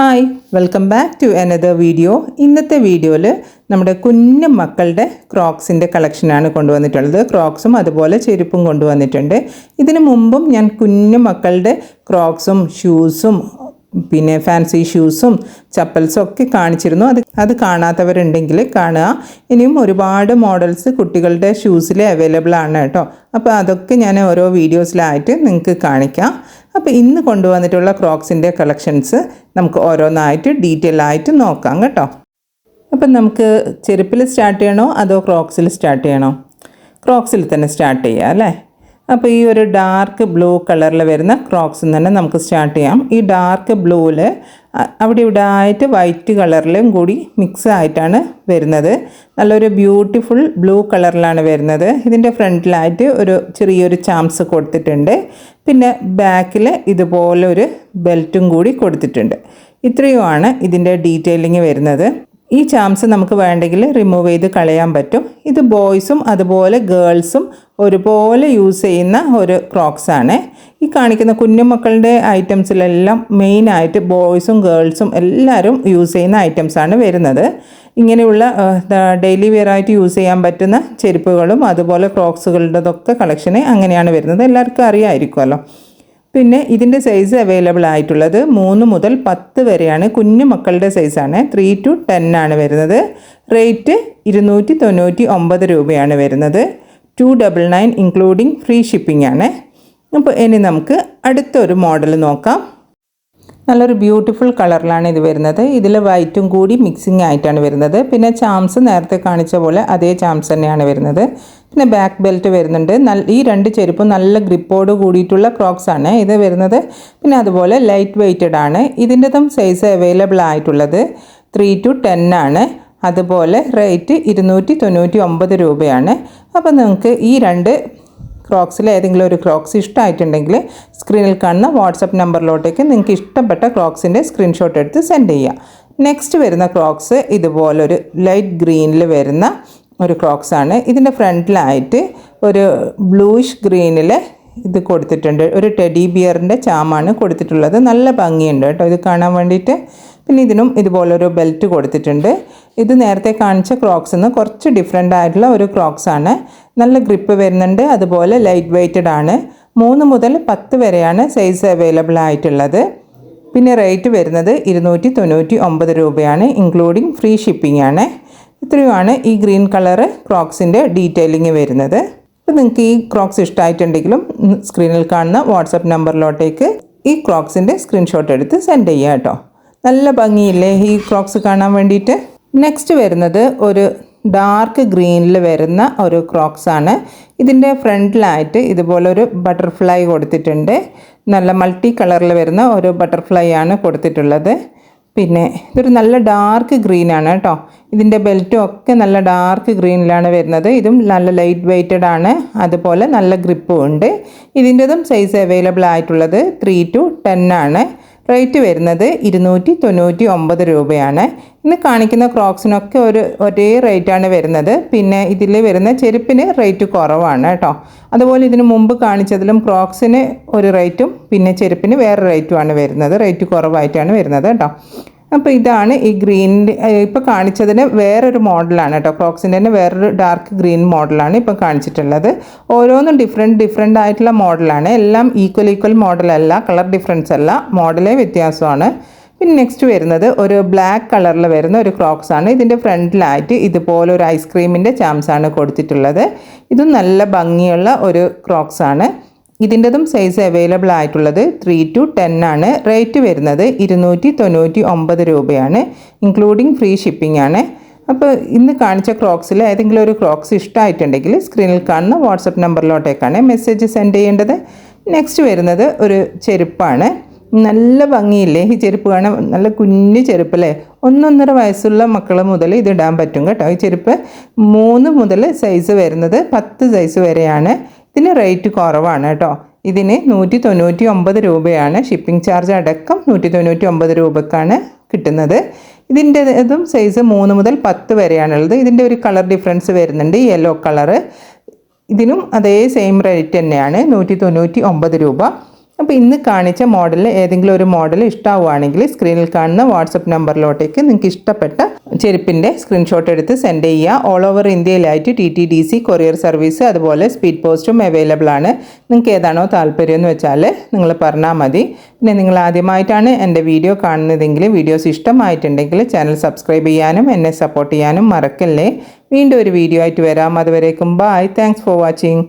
Hi welcome back to another video ഇന്നത്തെ വീഡിയോയിൽ നമ്മുടെ കുഞ്ഞു മക്കളുടെ ക്രോക്സിന്റെ കളക്ഷനാണ് കൊണ്ടുവന്നിട്ടുള്ളത്. ക്രോക്സും അതുപോലെ ചെരുപ്പും കൊണ്ടുവന്നിട്ടുണ്ട്. ഇതിനു മുമ്പും ഞാൻ കുഞ്ഞു മക്കളുടെ ക്രോക്സും ഷൂസും പിന്നെ ഫാൻസി ഷൂസും ചപ്പൽസും ഒക്കെ കാണിച്ചിരുന്നു. അത് അത് കാണാത്തവരുണ്ടെങ്കിൽ കാണുക. ഇനിയും ഒരുപാട് മോഡൽസ് കുട്ടികളുടെ ഷൂസിൽ അവൈലബിൾ ആണ് കേട്ടോ. അപ്പോൾ അതൊക്കെ ഞാൻ ഓരോ വീഡിയോസിലായിട്ട് നിങ്ങൾക്ക് കാണിക്കാം. അപ്പോൾ ഇന്ന് കൊണ്ടുവന്നിട്ടുള്ള ക്രോക്സിന്റെ കളക്ഷൻസ് നമുക്ക് ഓരോന്നായിട്ട് ഡീറ്റെയിൽ ആയിട്ട് നോക്കാം കേട്ടോ. അപ്പം നമുക്ക് ചെരുപ്പിൽ സ്റ്റാർട്ട് ചെയ്യണോ അതോ ക്രോക്സിൽ സ്റ്റാർട്ട് ചെയ്യണോ? ക്രോക്സിൽ തന്നെ സ്റ്റാർട്ട് ചെയ്യാം അല്ലേ? അപ്പോൾ ഈ ഒരു ഡാർക്ക് ബ്ലൂ കളറിൽ വരുന്ന ക്രോക്സിൽ തന്നെ നമുക്ക് സ്റ്റാർട്ട് ചെയ്യാം. ഈ ഡാർക്ക് ബ്ലൂവിൽ അവിടെ ഇവിടെ ആയിട്ട് വൈറ്റ് കളറിലും കൂടി മിക്സ് ആയിട്ടാണ് വരുന്നത്. നല്ലൊരു ബ്യൂട്ടിഫുൾ ബ്ലൂ കളറിലാണ് വരുന്നത്. ഇതിന്റെ ഫ്രണ്ടിലായിട്ട് ഒരു ചെറിയൊരു ചാംസ് കൊടുത്തിട്ടുണ്ട്. പിന്നെ ബാക്കിൽ ഇതുപോലെ ഒരു ബെൽറ്റും കൂടി കൊടുത്തിട്ടുണ്ട്. ഇത്രയുമാണ് ഇതിന്റെ ഡീറ്റെയിലിംഗ് വരുന്നത്. ഈ ചാംസ് നമുക്ക് വേണ്ടെങ്കിൽ റിമൂവ് ചെയ്ത് കളയാൻ പറ്റും. ഇത് ബോയ്സും അതുപോലെ ഗേൾസും ഒരുപോലെ യൂസ് ചെയ്യുന്ന ഒരു ക്രോക്സ് ആണ്. ഈ കാണിക്കുന്ന കുഞ്ഞുമക്കളുടെ ഐറ്റംസിലെല്ലാം മെയിനായിട്ട് ബോയ്സും ഗേൾസും എല്ലാവരും യൂസ് ചെയ്യുന്ന ഐറ്റംസാണ് വരുന്നത്. ഇങ്ങനെയുള്ള ഡെയിലി വെയർ ആയിട്ട് യൂസ് ചെയ്യാൻ പറ്റുന്ന ചെരുപ്പുകളും അതുപോലെ ക്രോക്സുകളുടെതൊക്കെ കളക്ഷന് അങ്ങനെയാണ് വരുന്നത്. എല്ലാവർക്കും അറിയാമായിരിക്കുമല്ലോ. പിന്നെ ഇതിന്റെ സൈസ് അവൈലബിൾ ആയിട്ടുള്ളത് മൂന്ന് മുതൽ പത്ത് വരെയാണ്. കുഞ്ഞു മക്കളുടെ സൈസാണ് ത്രീ ടു ടെൻ ആണ് വരുന്നത്. റേറ്റ് ഇരുന്നൂറ്റി തൊണ്ണൂറ്റി ഒമ്പത് രൂപയാണ് വരുന്നത്. Two double nine including free shipping ആണ്. അപ്പോൾ ഇനി നമുക്ക് അടുത്തൊരു മോഡൽ നോക്കാം. നല്ലൊരു ബ്യൂട്ടിഫുൾ കളറിലാണ് ഇത് വരുന്നത്. ഇതിൽ വൈറ്റും കൂടി മിക്സിങ് ആയിട്ടാണ് വരുന്നത്. പിന്നെ ചാംസ് നേരത്തെ കാണിച്ച പോലെ അതേ ചാംസ് തന്നെയാണ് വരുന്നത്. പിന്നെ ബാക്ക് ബെൽറ്റ് വരുന്നുണ്ട്. ഈ രണ്ട് ചെരുപ്പും നല്ല ഗ്രിപ്പോട് കൂടിയിട്ടുള്ള ക്രോക്സ് ആണ്. ഇത് വരുന്നത് പിന്നെ അതുപോലെ ലൈറ്റ് വെയ്റ്റഡ് ആണ്. ഇതിന്റെതും സൈസ് അവൈലബിൾ ആയിട്ടുള്ളത് ത്രീ ടു ടെൻ ആണ്. അതുപോലെ റേറ്റ് ഇരുന്നൂറ്റി തൊണ്ണൂറ്റി ഒമ്പത് രൂപയാണ്. അപ്പോൾ നിങ്ങൾക്ക് ഈ രണ്ട് ക്രോക്സിൽ ഏതെങ്കിലും ഒരു ക്രോക്സ് ഇഷ്ടമായിട്ടുണ്ടെങ്കിൽ സ്ക്രീനിൽ കാണുന്ന വാട്സപ്പ് നമ്പറിലോട്ടേക്ക് നിങ്ങൾക്ക് ഇഷ്ടപ്പെട്ട ക്രോക്സിന്റെ സ്ക്രീൻഷോട്ട് എടുത്ത് സെൻഡ് ചെയ്യുക. നെക്സ്റ്റ് വരുന്ന ക്രോക്സ് ഇതുപോലൊരു ലൈറ്റ് ഗ്രീനിൽ വരുന്ന ഒരു ക്രോക്സ് ആണ്. ഇതിന്റെ ഫ്രണ്ടിലായിട്ട് ഒരു ബ്ലൂയിഷ് ഗ്രീനിൽ ഇത് കൊടുത്തിട്ടുണ്ട്. ഒരു ടെഡി ബിയറിന്റെ ചാമാണ് കൊടുത്തിട്ടുള്ളത്. നല്ല ഭംഗിയുണ്ട് കേട്ടോ. ഇത് കാണാൻ വേണ്ടിയിട്ട്. പിന്നെ ഇതിനും ഇതുപോലൊരു ബെൽറ്റ് കൊടുത്തിട്ടുണ്ട്. ഇത് നേരത്തെ കാണിച്ച ക്രോക്സ് നിന്ന് കുറച്ച് ഡിഫറെന്റ് ആയിട്ടുള്ള ഒരു ക്രോക്സ് ആണ്. നല്ല ഗ്രിപ്പ് വരുന്നുണ്ട്. അതുപോലെ ലൈറ്റ് വെയ്റ്റഡ് ആണ്. മൂന്ന് മുതൽ പത്ത് വരെയാണ് സൈസ് അവൈലബിൾ ആയിട്ടുള്ളത്. പിന്നെ റേറ്റ് വരുന്നത് ഇരുന്നൂറ്റി തൊണ്ണൂറ്റി ഒമ്പത് രൂപയാണ്. ഇൻക്ലൂഡിങ് ഫ്രീ ഷിപ്പിംഗ് ആണ്. ഇത്രയുമാണ് ഈ ഗ്രീൻ കളറ് ക്രോക്സിന്റെ ഡീറ്റെയിലിംഗ് വരുന്നത്. അപ്പോൾ നിങ്ങൾക്ക് ഈ ക്രോക്സ് ഇഷ്ടമായിട്ടുണ്ടെങ്കിലും സ്ക്രീനിൽ കാണുന്ന വാട്സപ്പ് നമ്പറിലോട്ടേക്ക് ഈ ക്രോക്സിന്റെ സ്ക്രീൻഷോട്ട് എടുത്ത് സെൻഡ് ചെയ്യുക കേട്ടോ. നല്ല ഭംഗിയില്ലേ ഈ ക്രോക്സ് കാണാൻ വേണ്ടിയിട്ട്? നെക്സ്റ്റ് വരുന്നത് ഒരു ഡാർക്ക് ഗ്രീനിൽ വരുന്ന ഒരു ക്രോക്സ് ആണ്. ഇതിന്റെ ഫ്രണ്ടിലായിട്ട് ഇതുപോലെ ഒരു ബട്ടർഫ്ലൈ കൊടുത്തിട്ടുണ്ട്. നല്ല മൾട്ടി കളറിൽ വരുന്ന ഒരു ബട്ടർഫ്ലൈ ആണ് കൊടുത്തിട്ടുള്ളത്. പിന്നെ ഇതൊരു നല്ല ഡാർക്ക് ഗ്രീൻ ആണ് കേട്ടോ. ഇതിന്റെ ബെൽറ്റും ഒക്കെ നല്ല ഡാർക്ക് ഗ്രീനിലാണ് വരുന്നത്. ഇതും നല്ല ലൈറ്റ് വെയ്റ്റഡ് ആണ്. അതുപോലെ നല്ല ഗ്രിപ്പും ഉണ്ട്. ഇതിന്റെതും സൈസ് അവൈലബിൾ ആയിട്ടുള്ളത് ത്രീ ടു ടെൻ ആണ്. റേറ്റ് വരുന്നത് ഇരുന്നൂറ്റി തൊണ്ണൂറ്റി ഒമ്പത് രൂപയാണ്. ഇന്ന് കാണിക്കുന്ന ക്രോക്സിനൊക്കെ ഒരു ഒരേ റേറ്റാണ് വരുന്നത്. പിന്നെ ഇതിൽ വരുന്ന ചെരുപ്പിന് റേറ്റ് കുറവാണ് കേട്ടോ. അതുപോലെ ഇതിന് മുമ്പ് കാണിച്ചതിലും ക്രോക്സിന് ഒരു റേറ്റും പിന്നെ ചെരുപ്പിന് വേറെ റേറ്റുമാണ് വരുന്നത്. റേറ്റ് കുറവായിട്ടാണ് വരുന്നത് കേട്ടോ. അപ്പോൾ ഇതാണ് ഈ ഗ്രീനിന്റെ ഇപ്പോൾ കാണിച്ചതിന് വേറൊരു മോഡലാണ് കേട്ടോ. ക്രോക്സിന്റെ തന്നെ വേറൊരു ഡാർക്ക് ഗ്രീൻ മോഡലാണ് ഇപ്പോൾ കാണിച്ചിട്ടുള്ളത്. ഓരോന്നും ഡിഫറെന്റ് ഡിഫറെന്റ് ആയിട്ടുള്ള മോഡലാണ്. എല്ലാം ഈക്വൽ ഈക്വൽ മോഡലല്ല കളർ ഡിഫറൻസ് അല്ല. മോഡലേ വ്യത്യാസമാണ്. പിന്നെ നെക്സ്റ്റ് വരുന്നത് ഒരു ബ്ലാക്ക് കളറിൽ വരുന്ന ഒരു ക്രോക്സ് ആണ് ഇതിന്റെ ഫ്രണ്ടിലായിട്ട് ഇതുപോലെ ഒരു ഐസ്ക്രീമിന്റെ ചാംസാണ് കൊടുത്തിട്ടുള്ളത്. ഇതും നല്ല ഭംഗിയുള്ള ഒരു ക്രോക്സ് ആണ് ഇതിന്റെതും സൈസ് അവൈലബിൾ ആയിട്ടുള്ളത് ത്രീ ടു ടെൻ ആണ്. റേറ്റ് വരുന്നത് ഇരുന്നൂറ്റി തൊണ്ണൂറ്റി ഒമ്പത് രൂപയാണ്. ഇൻക്ലൂഡിങ് ഫ്രീ ഷിപ്പിംഗ് ആണ്. അപ്പോൾ ഇന്ന് കാണിച്ച ക്രോക്സിൽ ഏതെങ്കിലും ഒരു ക്രോക്സ് ഇഷ്ടമായിട്ടുണ്ടെങ്കിൽ സ്ക്രീനിൽ കാണുന്ന വാട്സപ്പ് നമ്പറിലോട്ടേക്കാണ് മെസ്സേജ് സെൻഡ് ചെയ്യേണ്ടത്. നെക്സ്റ്റ് വരുന്നത് ഒരു ചെരുപ്പാണ്. നല്ല ഭംഗിയില്ലേ? ഈ ചെരുപ്പ് കാണാൻ നല്ല കുഞ്ഞു ചെരുപ്പ് അല്ലേ? ഒന്നൊന്നര വയസ്സുള്ള മക്കൾ മുതൽ ഇത് ഇടാൻ പറ്റും കേട്ടോ. ഈ ചെരുപ്പ് മൂന്ന് മുതൽ സൈസ് വരുന്നത് പത്ത് സൈസ് വരെയാണ്. ഇതിന് റേറ്റ് കുറവാണ് കേട്ടോ. ഇതിന് നൂറ്റി തൊണ്ണൂറ്റി ഒമ്പത് രൂപയാണ് ഷിപ്പിംഗ് ചാർജ് അടക്കം നൂറ്റി തൊണ്ണൂറ്റി ഒമ്പത് രൂപക്കാണ് കിട്ടുന്നത്. ഇതിന്റെ ഇതും സൈസ് മൂന്ന് മുതൽ പത്ത് വരെയാണുള്ളത്. ഇതിന്റെ ഒരു കളർ ഡിഫറൻസ് വരുന്നുണ്ട് യെല്ലോ കളറ് ഇതിനും അതേ സെയിം റേറ്റ് തന്നെയാണ് നൂറ്റി തൊണ്ണൂറ്റി ഒമ്പത് രൂപ. അപ്പോൾ ഇന്ന് കാണിച്ച മോഡലിൽ ഏതെങ്കിലും ഒരു മോഡൽ ഇഷ്ടമാവുകയാണെങ്കിൽ സ്ക്രീനിൽ കാണുന്ന വാട്സപ്പ് നമ്പറിലോട്ടേക്ക് നിങ്ങൾക്ക് ഇഷ്ടപ്പെട്ട ചെരുപ്പിന്റെ സ്ക്രീൻഷോട്ട് എടുത്ത് സെൻഡ് ചെയ്യുക. All over ഇന്ത്യയിലായിട്ട് T T D C courier service അതുപോലെ സ്പീഡ് പോസ്റ്റും അവൈലബിൾ ആണ്. നിങ്ങൾക്ക് ഏതാണോ താല്പര്യം എന്ന് വെച്ചാൽ നിങ്ങൾ പറഞ്ഞാൽ മതി. പിന്നെ നിങ്ങൾ ആദ്യമായിട്ടാണ് എന്റെ വീഡിയോ കാണുന്നതെങ്കിൽ വീഡിയോസ് ഇഷ്ടമായിട്ടുണ്ടെങ്കിൽ ചാനൽ സബ്സ്ക്രൈബ് ചെയ്യാനും എന്നെ സപ്പോർട്ട് ചെയ്യാനും മറക്കല്ലേ. വീണ്ടും ഒരു വീഡിയോ ആയിട്ട് വരാം. അതുവരേക്കും ബൈ താങ്ക്സ് ഫോർ വാച്ചിങ്